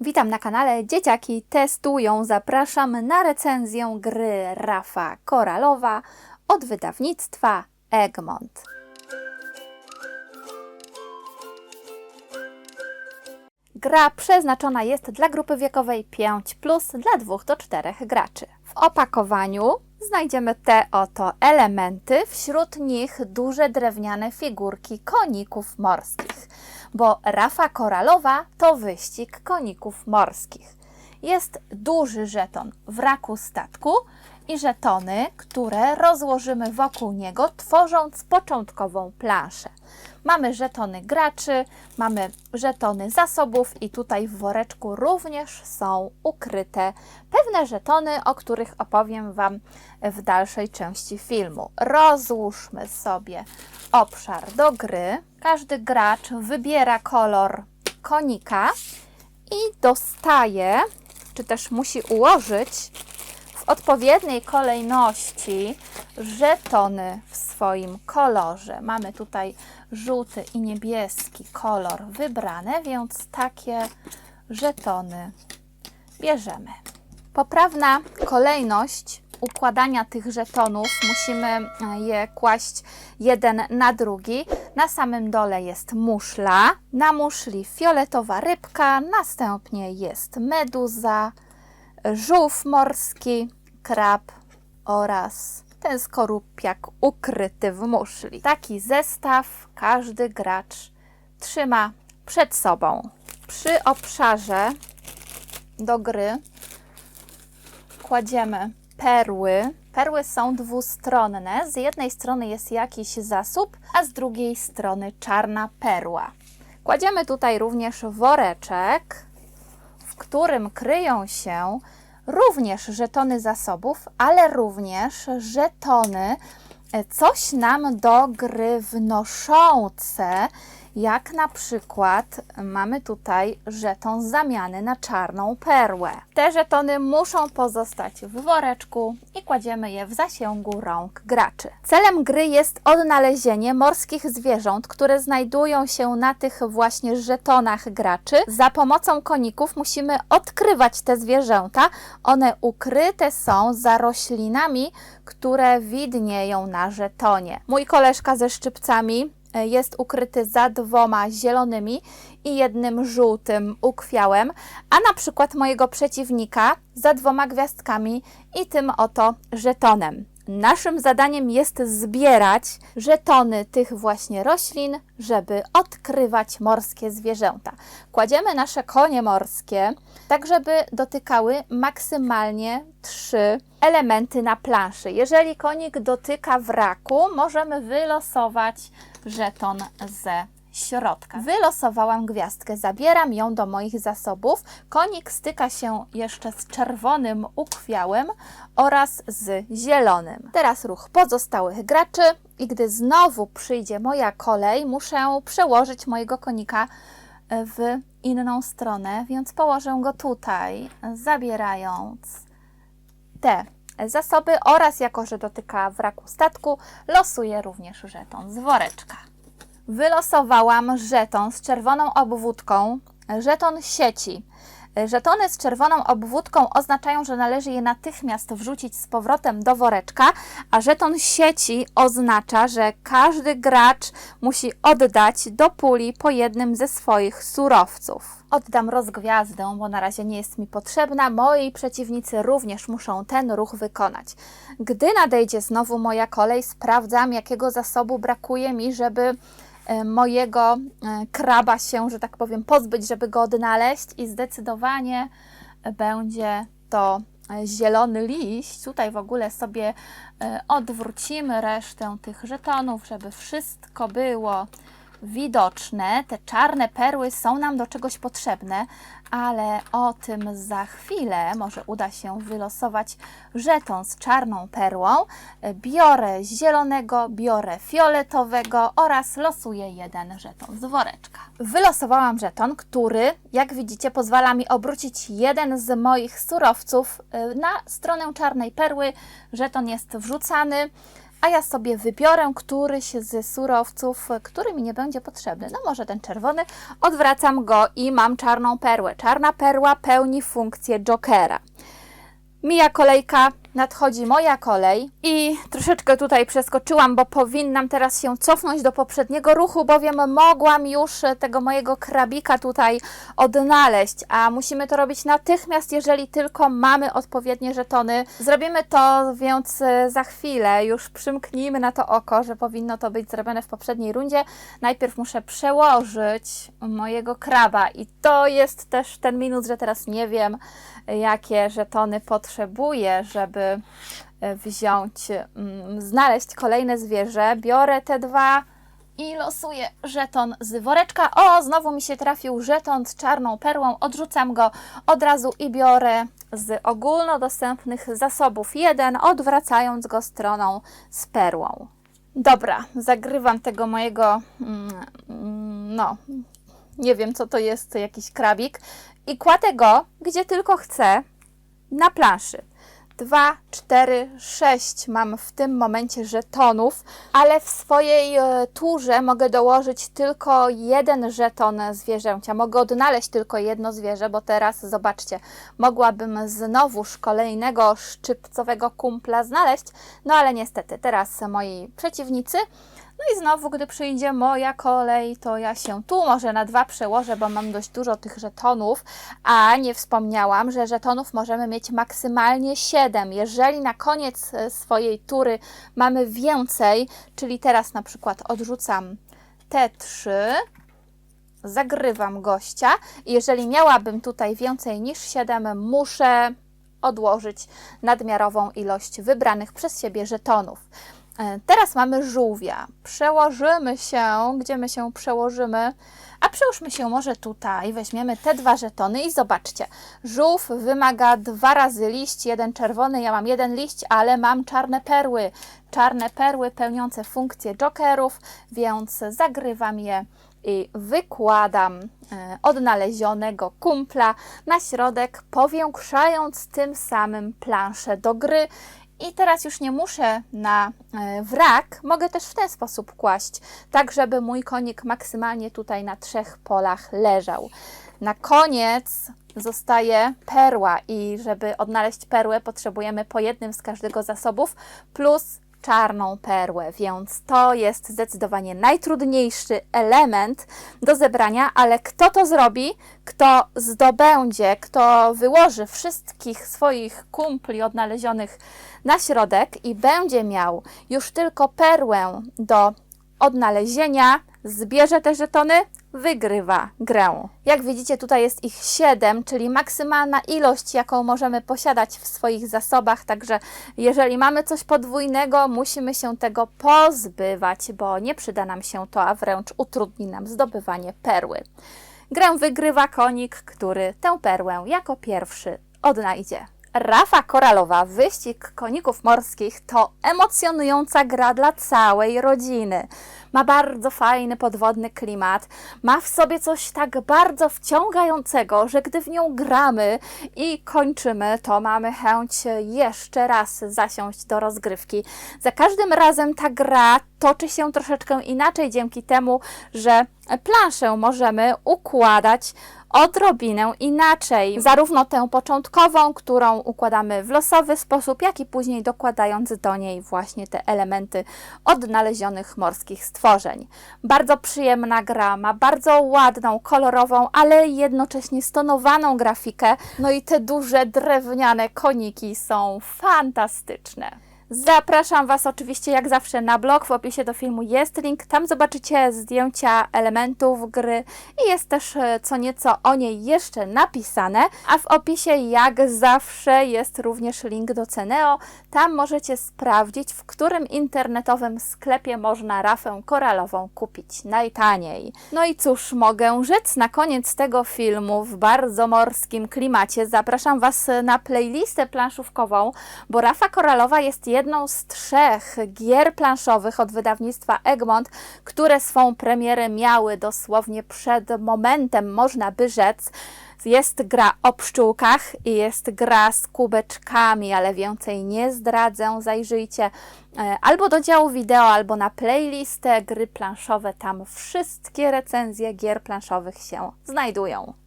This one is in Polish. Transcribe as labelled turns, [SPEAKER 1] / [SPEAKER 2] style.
[SPEAKER 1] Witam na kanale Dzieciaki Testują. Zapraszam na recenzję gry Rafa Koralowa od wydawnictwa Egmont. Gra przeznaczona jest dla grupy wiekowej 5 dla 2 do 4 graczy. W opakowaniu znajdziemy te oto elementy, wśród nich duże drewniane figurki koników morskich, bo Rafa Koralowa to wyścig koników morskich. Jest duży żeton wraku statku i żetony, które rozłożymy wokół niego, tworząc początkową planszę. Mamy żetony graczy, mamy żetony zasobów i tutaj w woreczku również są ukryte pewne żetony, o których opowiem Wam w dalszej części filmu. Rozłóżmy sobie obszar do gry. Każdy gracz wybiera kolor konika i dostaje, czy też musi ułożyć odpowiedniej kolejności żetony w swoim kolorze. Mamy tutaj żółty i niebieski kolor wybrane, więc takie żetony bierzemy. Poprawna kolejność układania tych żetonów musimy je kłaść jeden na drugi. Na samym dole jest muszla, na muszli fioletowa rybka, następnie jest meduza, żółw morski, krab oraz ten skorupiak ukryty w muszli. Taki zestaw każdy gracz trzyma przed sobą. Przy obszarze do gry kładziemy perły. Perły są dwustronne. Z jednej strony jest jakiś zasób, a z drugiej strony czarna perła. Kładziemy tutaj również woreczek, w którym kryją się również żetony zasobów, ale również żetony e, coś nam do gry wnoszące, jak na przykład mamy tutaj żeton zamiany na czarną perłę. Te żetony muszą pozostać w woreczku i kładziemy je w zasięgu rąk graczy. Celem gry jest odnalezienie morskich zwierząt, które znajdują się na tych właśnie żetonach graczy. Za pomocą koników musimy odkrywać te zwierzęta. One ukryte są za roślinami, które widnieją na żetonie. Mój koleżka ze szczypcami jest ukryty za dwoma zielonymi i jednym żółtym ukwiałem, a na przykład mojego przeciwnika za dwoma gwiazdkami i tym oto żetonem. Naszym zadaniem jest zbierać żetony tych właśnie roślin, żeby odkrywać morskie zwierzęta. Kładziemy nasze konie morskie, tak żeby dotykały maksymalnie trzy elementy na planszy. Jeżeli konik dotyka wraku, możemy wylosować żeton ze środka. Wylosowałam gwiazdkę, zabieram ją do moich zasobów. Konik styka się jeszcze z czerwonym ukwiałem oraz z zielonym. Teraz ruch pozostałych graczy i gdy znowu przyjdzie moja kolej, muszę przełożyć mojego konika w inną stronę, więc położę go tutaj, zabierając te zasoby oraz jako, że dotyka wraku statku, losuję również żeton z woreczka. Wylosowałam żeton z czerwoną obwódką, żeton sieci. Żetony z czerwoną obwódką oznaczają, że należy je natychmiast wrzucić z powrotem do woreczka, a żeton sieci oznacza, że każdy gracz musi oddać do puli po jednym ze swoich surowców. Oddam rozgwiazdę, bo na razie nie jest mi potrzebna. Moi przeciwnicy również muszą ten ruch wykonać. Gdy nadejdzie znowu moja kolej, sprawdzam, jakiego zasobu brakuje mi, żeby mojego e, kraba się, że tak powiem, pozbyć, żeby go odnaleźć i zdecydowanie będzie to e, zielony liść. Tutaj w ogóle sobie odwrócimy resztę tych żetonów, żeby wszystko było widoczne. Te czarne perły są nam do czegoś potrzebne, ale o tym za chwilę. Może uda się wylosować żeton z czarną perłą. Biorę zielonego, biorę fioletowego oraz losuję jeden żeton z woreczka. Wylosowałam żeton, który, jak widzicie, pozwala mi obrócić jeden z moich surowców y, na stronę czarnej perły. Żeton jest wrzucany a ja sobie wybiorę któryś z surowców, który mi nie będzie potrzebny. No może ten czerwony, odwracam go i mam czarną perłę. Czarna perła pełni funkcję jokera. Mija kolejka, nadchodzi moja kolej i troszeczkę tutaj przeskoczyłam, bo powinnam teraz się cofnąć do poprzedniego ruchu, bowiem mogłam już tego mojego krabika tutaj odnaleźć, a musimy to robić natychmiast, jeżeli tylko mamy odpowiednie żetony. Zrobimy to więc e, za chwilę, już przymknijmy na to oko, że powinno to być zrobione w poprzedniej rundzie. Najpierw muszę przełożyć mojego kraba i to jest też ten minus, że teraz nie wiem, jakie żetony potrzebuję, żeby e, wziąć, mm, znaleźć kolejne zwierzę. Biorę te dwa i losuję żeton z woreczka. O, znowu mi się trafił żeton z czarną perłą. Odrzucam go od razu i biorę z ogólnodostępnych zasobów jeden, odwracając go stroną z perłą. Dobra, zagrywam tego mojego, mm, no, nie wiem co to jest, jakiś krabik i kładę go, gdzie tylko chcę, na planszy. 2, 4, 6 mam w tym momencie żetonów, ale w swojej e, turze mogę dołożyć tylko jeden żeton zwierzęcia. Mogę odnaleźć tylko jedno zwierzę, bo teraz zobaczcie, mogłabym znowuż kolejnego szczypcowego kumpla znaleźć, no ale niestety teraz moi przeciwnicy no i znowu, gdy przyjdzie moja kolej, to ja się tu może na dwa przełożę, bo mam dość dużo tych żetonów, a nie wspomniałam, że żetonów możemy mieć maksymalnie 7. Jeżeli na koniec e, swojej tury mamy więcej, czyli teraz na przykład odrzucam te trzy, zagrywam gościa jeżeli miałabym tutaj więcej niż 7, muszę odłożyć nadmiarową ilość wybranych przez siebie żetonów. E, Teraz mamy żółwia. Przełożymy się, gdzie my się przełożymy? A przełóżmy się może tutaj, weźmiemy te dwa żetony i zobaczcie. Żółw wymaga dwa razy liść, jeden czerwony, ja mam jeden liść, ale mam czarne perły. Czarne perły pełniące funkcję jokerów, więc zagrywam je i wykładam e, odnalezionego kumpla na środek, powiększając tym samym planszę do gry i teraz już nie muszę na e, wrak, mogę też w ten sposób kłaść, tak żeby mój konik maksymalnie tutaj na trzech polach leżał. Na koniec zostaje perła i żeby odnaleźć perłę potrzebujemy po jednym z każdego zasobów plus czarną perłę, więc to jest zdecydowanie najtrudniejszy element do zebrania, ale kto to zrobi, kto zdobędzie, kto wyłoży wszystkich swoich kumpli odnalezionych na środek i będzie miał już tylko perłę do odnalezienia, zbierze te żetony, wygrywa grę. Jak widzicie, tutaj jest ich 7, czyli maksymalna ilość, jaką możemy posiadać w swoich zasobach. Także jeżeli mamy coś podwójnego, musimy się tego pozbywać, bo nie przyda nam się to, a wręcz utrudni nam zdobywanie perły. Grę wygrywa konik, który tę perłę jako pierwszy odnajdzie. Rafa koralowa, wyścig koników morskich to emocjonująca gra dla całej rodziny. Ma bardzo fajny podwodny klimat, ma w sobie coś tak bardzo wciągającego, że gdy w nią gramy i kończymy, to mamy chęć jeszcze raz zasiąść do rozgrywki. Za każdym razem ta gra toczy się troszeczkę inaczej dzięki temu, że planszę możemy układać odrobinę inaczej. Zarówno tę początkową, którą układamy w losowy sposób, jak i później dokładając do niej właśnie te elementy odnalezionych morskich stworzeń. Bardzo przyjemna gra, ma bardzo ładną, kolorową, ale jednocześnie stonowaną grafikę. No i te duże drewniane koniki są fantastyczne. Zapraszam Was oczywiście jak zawsze na blog. W opisie do filmu jest link. Tam zobaczycie zdjęcia elementów gry i jest też e, co nieco o niej jeszcze napisane. A w opisie jak zawsze jest również link do Ceneo. Tam możecie sprawdzić, w którym internetowym sklepie można rafę koralową kupić najtaniej. No i cóż, mogę rzec na koniec tego filmu w bardzo morskim klimacie. Zapraszam Was na playlistę planszówkową, bo rafa koralowa jest jedną z trzech gier planszowych od wydawnictwa Egmont, które swą premierę miały dosłownie przed momentem, można by rzec. Jest gra o pszczółkach i jest gra z kubeczkami, ale więcej nie zdradzę. Zajrzyjcie e, albo do działu wideo, albo na playlistę gry planszowe. Tam wszystkie recenzje gier planszowych się znajdują.